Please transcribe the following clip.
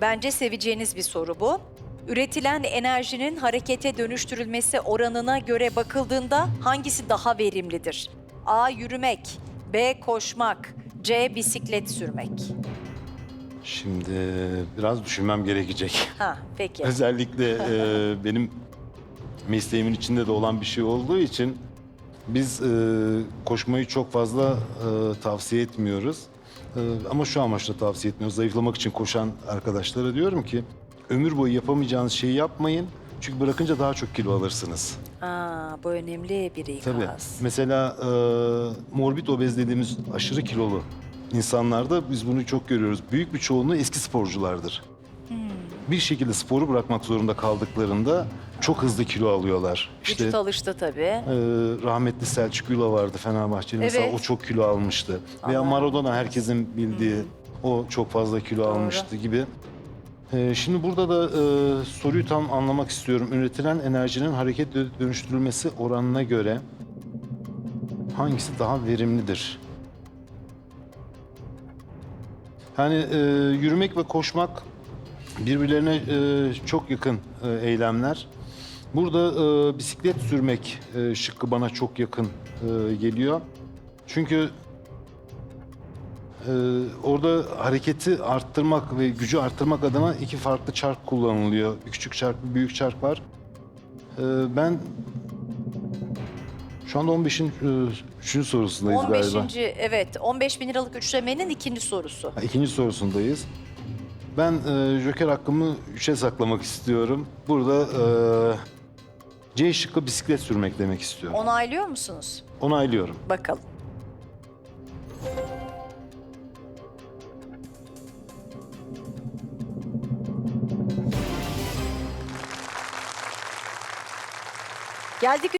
Bence seveceğiniz bir soru bu. Üretilen enerjinin harekete dönüştürülmesi oranına göre bakıldığında hangisi daha verimlidir? A. Yürümek B. Koşmak C. Bisiklet sürmek Şimdi biraz düşünmem gerekecek. Ha peki. Özellikle e, benim mesleğimin içinde de olan bir şey olduğu için biz e, koşmayı çok fazla e, tavsiye etmiyoruz. E, ama şu amaçla tavsiye etmiyoruz. Zayıflamak için koşan arkadaşlara diyorum ki ömür boyu yapamayacağınız şeyi yapmayın. Çünkü bırakınca daha çok kilo alırsınız. Aa, bu önemli bir ikaz. Tabii. Mesela e, morbid obez dediğimiz aşırı kilolu insanlarda biz bunu çok görüyoruz. Büyük bir çoğunluğu eski sporculardır. Bir şekilde sporu bırakmak zorunda kaldıklarında çok hızlı kilo alıyorlar. İşte Vücut alıştı tabii. e, rahmetli Selçuk Yula vardı Fenerbahçe'de. Mesela Evet. o çok kilo almıştı. Veya. Maradona herkesin bildiği o çok fazla kilo almıştı gibi. E, şimdi burada da e, soruyu tam anlamak istiyorum. Üretilen enerjinin hareket dö- dönüştürülmesi oranına göre hangisi daha verimlidir? Yani e, yürümek ve koşmak birbirlerine e, çok yakın e, eylemler. Burada e, bisiklet sürmek e, şıkkı bana çok yakın e, geliyor. Çünkü e, orada hareketi arttırmak ve gücü arttırmak adına iki farklı çark kullanılıyor. Bir küçük çark, bir büyük çark var. E, ben şu anda 15'in e, üçüncü sorusundayız 15. galiba. evet 15 bin liralık üçlemenin ikinci sorusu. Ha, İkinci sorusundayız. Ben e, Joker hakkımı 3'e saklamak istiyorum. Burada e, C şıkkı bisiklet sürmek demek istiyorum. Onaylıyor musunuz? Onaylıyorum. Bakalım. Geldik